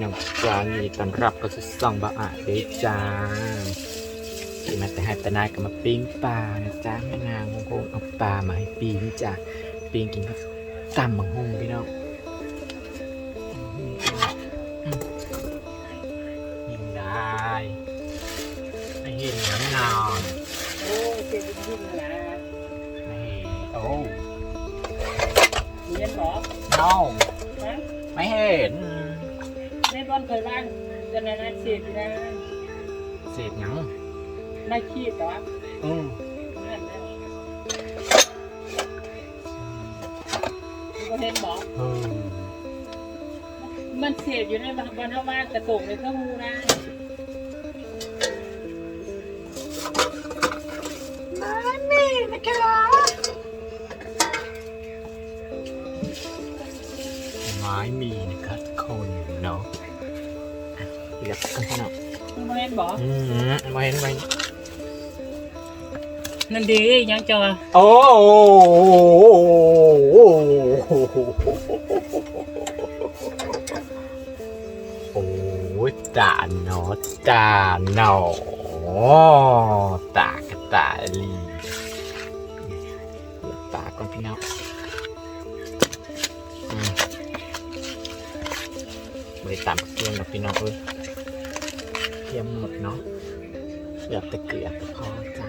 น้องจ้ายินดีต้อนรับเข้าสู่ซ่องบะอาเด้จ้าที่มาแต่ให้ตะนายก็มาปิ้งปลานะจ้าแม่นางคงเอาปลามาให้ปิ้งจ้าปิ้งกินกับตำบังฮงพี่น้องยิงได้ไม่เห็นน้ำนอนโอ้เจ็บยิ่งนะไม่เห็นโอ้เรียนบอกน้องนะไม่เห็น ในบอลเคยบ้านจะในนั้นเสียอยู่นะเศษหยังไม่ขี้แต่ว่าอืมนั่นนะก็เห็นบอกเออมันเสียอยู่ในบอลเข้าบ้านกระตุกในเครื่องมือนะนี่นะคะไม้มีนะครับคนเนาะอะ เรียบกันเนาะมันเห็นบอกอืมไม่เห็นไม่นั่นดียังจอโอ้โอ้ตาเนาะตาเนาะตากระตาลีเดี๋ยวตาก่อนพี่น้องอืมบริตามเครื่องกับพี่น้องเอ้ยเทียมหมดเนาะเหลือแต่เกลือก็พอจ้ะ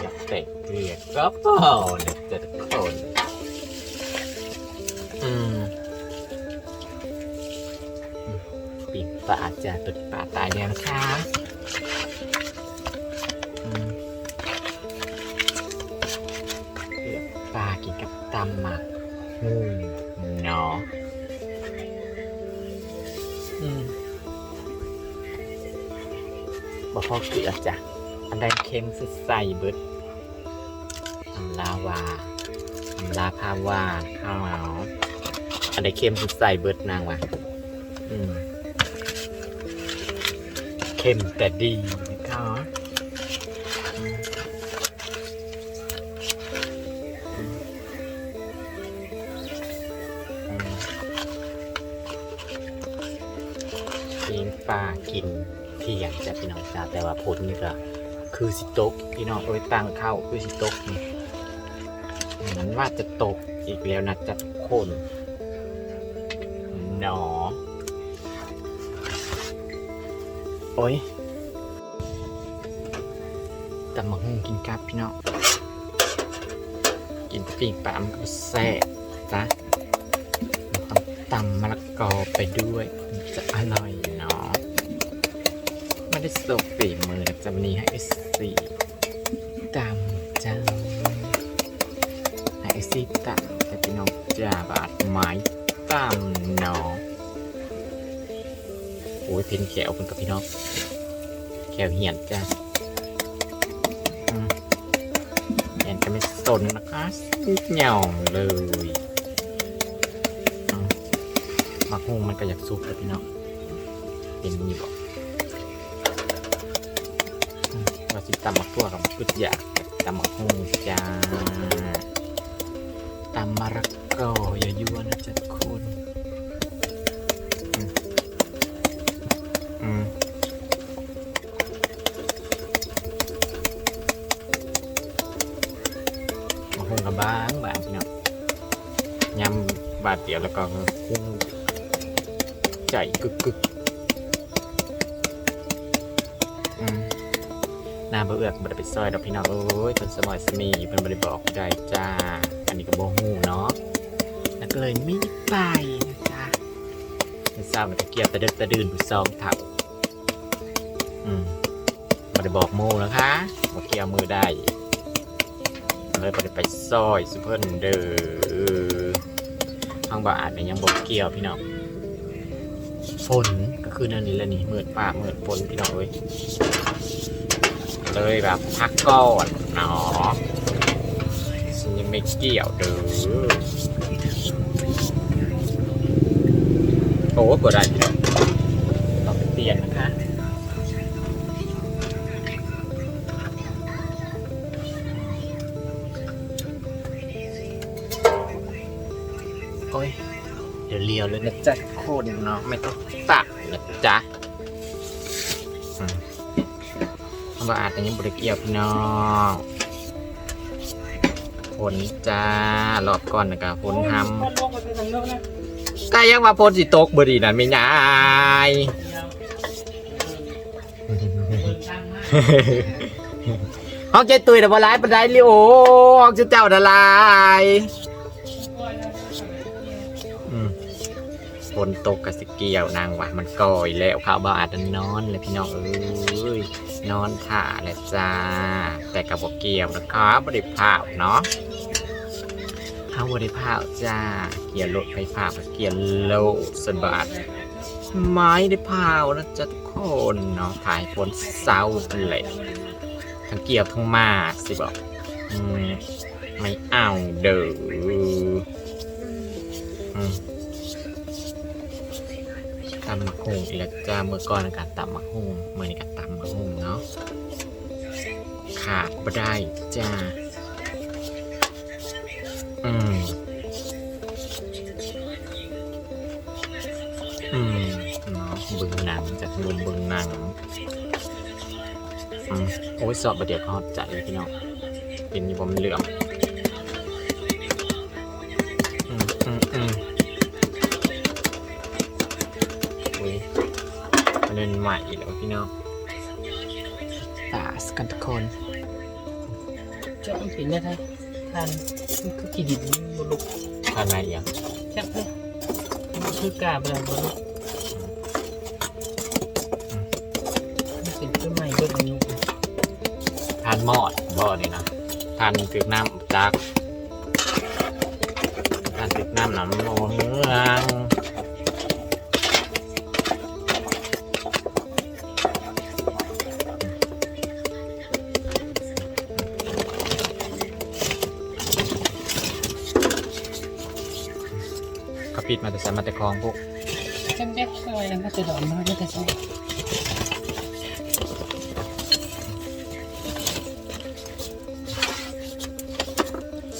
อยากแต่เกลียดก็พอเนี่ยแต่ทุกคนอืมปีกปลาอาจะตุดปลาตายแล้วนะคะอืมเลือกปลากินกับตำหมักหูเนาะอืม บ่พอเกลือจ้ะ อันใดเค็มสุดใส่เบิดอันลาวาอันลาพาวาข้าวอันใดเค็มสุดใส่เบิดนางว่ะอืมเค็มแต่ดีนะคะ เที่ยงจะพี่น้องจ้าแต่ว่าผลนี่ก็คือสิตกพี่น้องเอาไว้ตั้งเข้าคือสิตกนี่เหมือนว่าจะตกอีกแล้วนะจะทุกคนหนอโอ้ยตำมะฮุ่งกินกับพี่น้องกินปีกปลามันก็แซ่บจ้ะต้องตำมะละกอไปด้วยจะอร่อย ได้สบปีมือจะวันนี้ให้ไอซีตามจ้าให้ไอซีตามแต่พี่น้องจ่าบาดไม้ตามเนาะโอ้ยเพนแขวเป็นกับพี่น้องแขวเหียนจ้าเหียนก็ไม่สนนะคะสิเหย่องเลยมักฮงมันก็อยากซุปเลยพี่น้องเป็นมีบอก ว่าสิตำมักตัวกับพุดยากตำมักฮงจ้าตำมะระกออย่ายั่วนะจ๊ะทุกคนอืมอืมมักฮงกับบางบางพี่น้องยำบาดเดียวแล้วก็คุ้งใจกึกกึก หน้าเบื่อกบ่ได้ไปซอยดอกพี่น้องเอ้ยเพิ่นสมอยสมีเพิ่นบ่ได้บอกได้จ้า อันนี้ก็บ่ฮู้เนาะแล้วก็เลยไม่ไปนะจ๊ะเมื่อเช้ามันก็เกี่ยวตะเดึกตะดื่นผู้ซองทับอืมบ่ได้บอกโมนะคะบ่เกี่ยวมือได้เลยบ่ได้ไปซอยสุเพิ่นเด้อทางบ้านเนี่ยยังบ่เกี่ยวพี่น้องฝนก็คือนั่นนี่แหละนี่มืดฟ้ามืดฝนพี่น้องเอ้ย เลยแบบพักก่อนเนาะฉันยังไม่เกี่ยวเด้อโอ้กดได้ต้องเปลี่ยนนะคะโอ้ยเดี๋ยวเลียวเลยนะจ๊ะทุกคคนเนาะไม่ต้องตักนะจ๊ะ มันบ่อาจจะยังบริเกียวพี่น้องฝนจ้ารอบก่อนนะครับฝนทมันลงไปทางโน้นนะำก็ยังว่าฝนสิตกบดีนั่นไม่ยายห้องเจตุยแต่บ่ร้ายปานใดลิโอห้องเจ้าดาลาย ฝนตกกะสิเกี่ยวนางว่ามันก่อยแล้วข้าวบ่อาจจะนอนเลยพี่น้องเอ้ยนอนถ่าแหละจ้า แต่กับบ่เกี่ยวนะครับบ่ได้พาวเนาะเฮาบ่ได้พาวจ้า เกี่ยวรถไฟฟ้ากับเกี่ยวโลสบาทไม้ได้พาวนะจ๊ะทุกคนเนาะถ่ายฝนเศร้าเลยทั้งเกี่ยวทั้งมาสิบอกไม่เอาเด้อำมักกแล้วจ้าเมื่อก่อนอากาศตำมักหุงเมื่อนี้ก็ตำมักหุงเนาะขาดบ่ได้จ้า อืม อืมเนาะบึงหนังจากมุมบึงหนังอืมโอ้ยสอบประเดี๋ยวเขาใจเลยพี่น้องเป็นอยู่บนเหลือง ใหม่อีกแล้วพี่น้องตาสกันทุกคนจะมันเป็นยังไงทานมันคือกี่ดินบนลุกทานอะไรอีกอะจับเลยมันคือกาบแบบบนลุกมันเป็นต้นไม้เบิดอายุทานมอดบ่นี่นะทานตึกน้ำจากทานตึกน้ำน้ำโมเมือง มาแต่สามารถแต่คลองพวกจังเด็กอะไรนะมันจะดอกมันก็จะใช่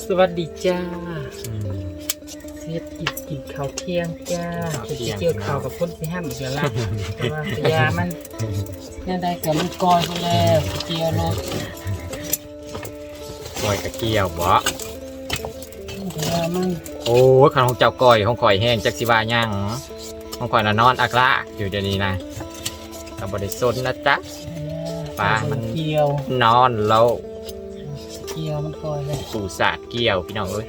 สวัสดีจ้าอืมเฮ็ดกินกินข้าวเที่ยงจ้าข้าวจะเที่ยงเกี่ยวข้าวกับพ่นสิห้ามอีกแล้วล่ะแต่ว่าพยามันเนี่ยได้กับมันกอยไปแล้วเกี่ยวรถก้อยกะเกี่ยวบ่พยามัน โอ้ยขันของเจ้าก้อยของข่อยแห้งจักสิว่าหยังของข่อยน่ะนอนอักละอยู่เดี๋ยวนี้นะกับบริสนนะจ๊ะปลามันเกี่ยวนอนแล้วเกี่ยวมันกอยเลยสู่ศาสตร์เกี่ยวพี่น้องเอ้ย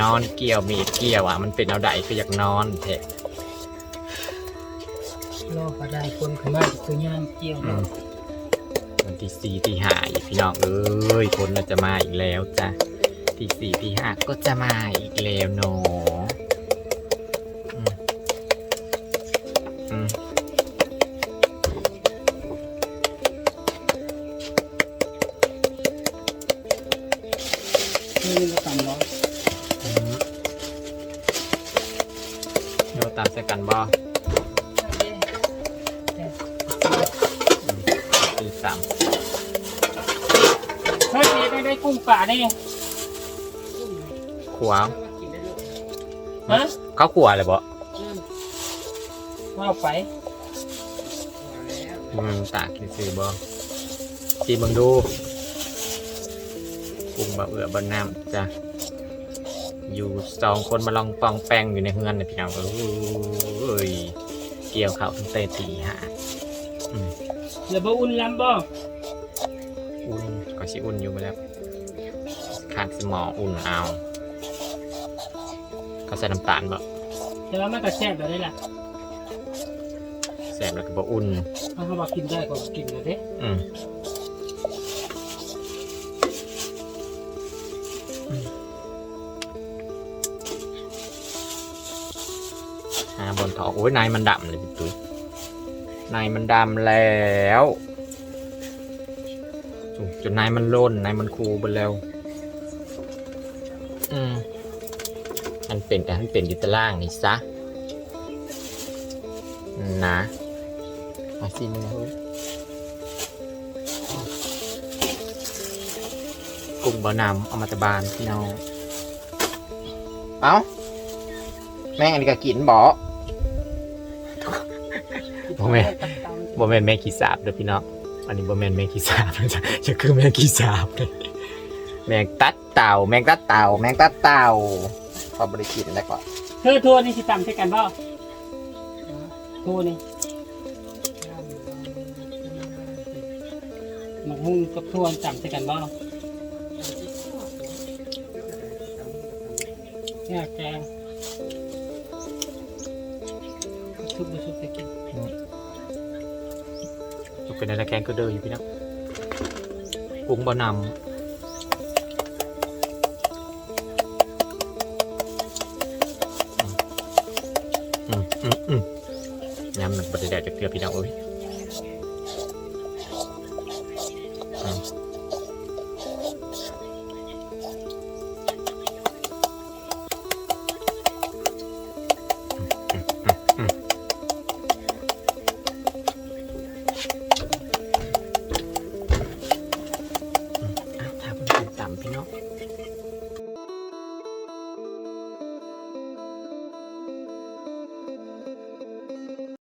นอนเกี่ยวมีดเกี่ยวอะมันเป็นเอาใดก็อยากนอนเถอะรอก็ได้คนขึ้นมาคือย่างเกี่ยวอืแล้วมวันที่สี่ที่ห้าอีกพี่น้องเอ้ยคนน่าจะมาอีกแล้วจ้ะ ที่สี่ที่ห้าก็จะมาอีกแล้วเนอะอืมอืมนี่มันต่ำร้อนอืมเดี๋ยวตามใส่กันบ่ตีสามเฮ้ยได้ได้กุ้งป่าได้ ขวาฮะเข้าขวาเลยบ่ว่าไปอืมตากกินซื้อบ่จีบังดูกุ้งบะเอือบะน้ำจ้ะอยู่สองคนมาลองปองแป้งอยู่ในเฮือนนะพี่น้องเอ้ยเกี่ยวเขาตั้งแต่ตีห้าอืมแล้วบ่อุ่นล้ำบ่อุ่นก็สิอุ่นอยู่ไปแล้วขาดสมออุ่นเอา เขาใส่น้ำตาลบ่แต่ว่ามันก็แซ่บแบบนี้แหละแสบแล้วก็บ่อุ่นถ้าเขาบอกกินได้ก็กินเลยเด้อืมหาบนถอกโอ้ยนายมันดำเลยพี่ตุ้ยนายมันดำแล้วจุจนนายมันโล่นนายมันคูไปแล้ว อืม มันเป็นแต่มันเป็นอยู่ตารางนี่ซะนะมาซิมนะเฮ้ยกุ้งบะนำเอามาตะบานพี่น้องเอ้าแม่งอันนี้ก็กินบ่บ่แม่นบ่แม่นแมงกีสาบเด้อพี่น้องอันนี้บ่แม่นแมงกีสาบจะจะคือแมงกีสาบเลยแมงตัดเต่า แมงตัดเต่า แมงตัดเต่า พอบริกินแล้วก็เธอทัวนี่สิตำใช่กันบ่ทัวนี่หมักหุ้งกับทัวตำใช่กันบ่เนี่ยแกงทุบบุชุบไปกินจะเป็นอะไรแกงก็เด้ออยู่พี่น้องปรุงบ่นำ อืมอืมอืมยำมันบไดแดดจากเกลือพี่น้องเอ้ย